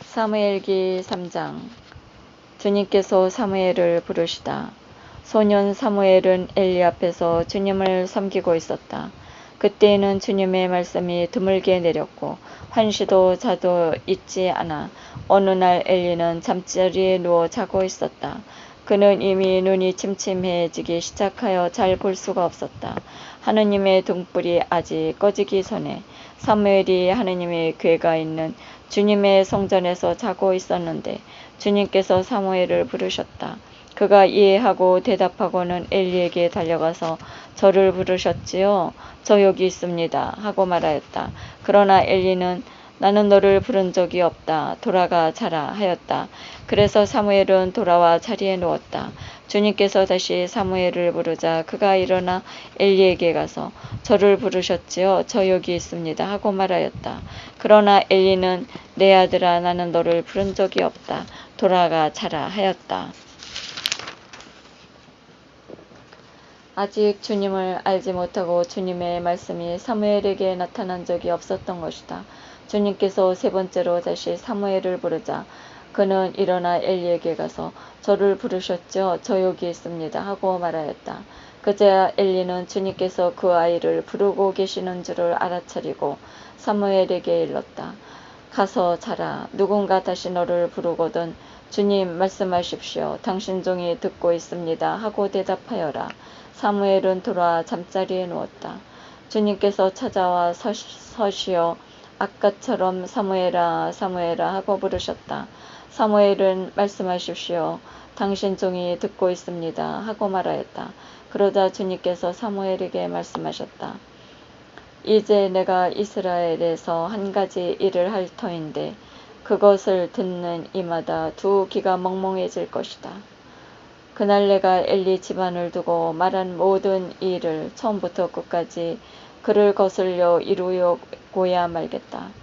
사무엘기 3장 주님께서 사무엘을 부르시다. 소년 사무엘은 엘리 앞에서 주님을 섬기고 있었다. 그때에는 주님의 말씀이 드물게 내렸고 환시도 자도 있지 않아 어느 날 엘리는 잠자리에 누워 자고 있었다. 그는 이미 눈이 침침해지기 시작하여 잘 볼 수가 없었다. 하느님의 등불이 아직 꺼지기 전에 사무엘이 하느님의 궤가 있는 주님의 성전에서 자고 있었는데 주님께서 사무엘을 부르셨다. 그가 이해하고 대답하고는 엘리에게 달려가서 저를 부르셨지요. 저 여기 있습니다. 하고 말하였다. 그러나 엘리는 나는 너를 부른 적이 없다. 돌아가 자라 하였다. 그래서 사무엘은 돌아와 자리에 누웠다. 주님께서 다시 사무엘을 부르자 그가 일어나 엘리에게 가서 저를 부르셨지요. 저 여기 있습니다. 하고 말하였다. 그러나 엘리는 내 아들아 나는 너를 부른 적이 없다. 돌아가 자라 하였다. 아직 주님을 알지 못하고 주님의 말씀이 사무엘에게 나타난 적이 없었던 것이다. 주님께서 세 번째로 다시 사무엘을 부르자 그는 일어나 엘리에게 가서 저를 부르셨죠. 저 여기 있습니다. 하고 말하였다. 그제야 엘리는 주님께서 그 아이를 부르고 계시는 줄을 알아차리고 사무엘에게 일렀다. 가서 자라. 누군가 다시 너를 부르거든 주님 말씀하십시오. 당신 종이 듣고 있습니다. 하고 대답하여라. 사무엘은 돌아 잠자리에 누웠다. 주님께서 찾아와 서, 서시어 아까처럼 사무엘아 사무엘아 하고 부르셨다. 사무엘은 말씀하십시오. 당신 종이 듣고 있습니다. 하고 말하였다. 그러자 주님께서 사무엘에게 말씀하셨다. 이제 내가 이스라엘에서 한 가지 일을 할 터인데 그것을 듣는 이마다 두 귀가 멍멍해질 것이다. 그날 내가 엘리 집안을 두고 말한 모든 일을 처음부터 끝까지 그를 거슬려 이루고야 말겠다.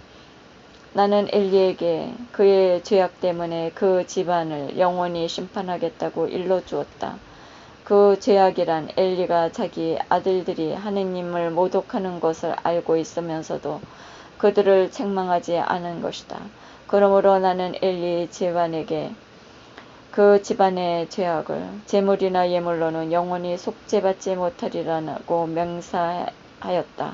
나는 엘리에게 그의 죄악 때문에 그 집안을 영원히 심판하겠다고 일러 주었다. 그 죄악이란 엘리가 자기 아들들이 하느님을 모독하는 것을 알고 있으면서도 그들을 책망하지 않은 것이다. 그러므로 나는 엘리 집안에게 그 집안의 죄악을 재물이나 예물로는 영원히 속죄받지 못하리라고 명사하였다.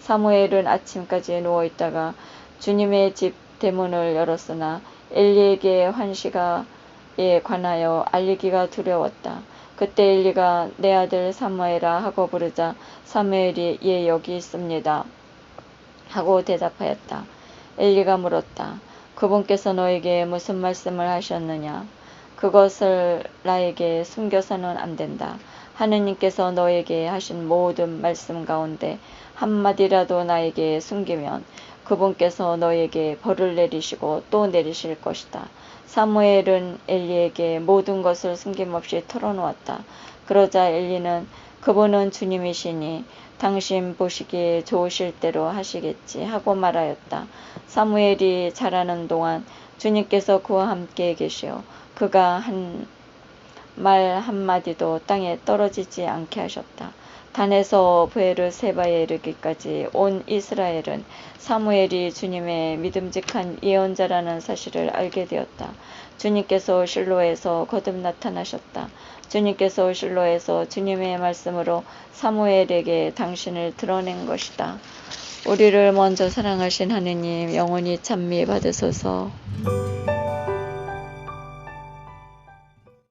사무엘은 아침까지 누워 있다가 주님의 집 대문을 열었으나 엘리에게 환시가에 관하여 알리기가 두려웠다. 그때 엘리가 내 아들 사무엘아 하고 부르자 사무엘이 예 여기 있습니다 하고 대답하였다. 엘리가 물었다. 그분께서 너에게 무슨 말씀을 하셨느냐? 그것을 나에게 숨겨서는 안 된다. 하느님께서 너에게 하신 모든 말씀 가운데 한마디라도 나에게 숨기면 그분께서 너에게 벌을 내리시고 또 내리실 것이다. 사무엘은 엘리에게 모든 것을 숨김없이 털어놓았다. 그러자 엘리는 그분은 주님이시니 당신 보시기에 좋으실 대로 하시겠지 하고 말하였다. 사무엘이 자라는 동안 주님께서 그와 함께 계시어 그가 한 말 한마디도 땅에 떨어지지 않게 하셨다. 단에서 부에르세바에 이르기까지 온 이스라엘은 사무엘이 주님의 믿음직한 예언자라는 사실을 알게 되었다. 주님께서 실로에서 거듭 나타나셨다. 주님께서 실로에서 주님의 말씀으로 사무엘에게 당신을 드러낸 것이다. 우리를 먼저 사랑하신 하느님 영원히 찬미 받으소서.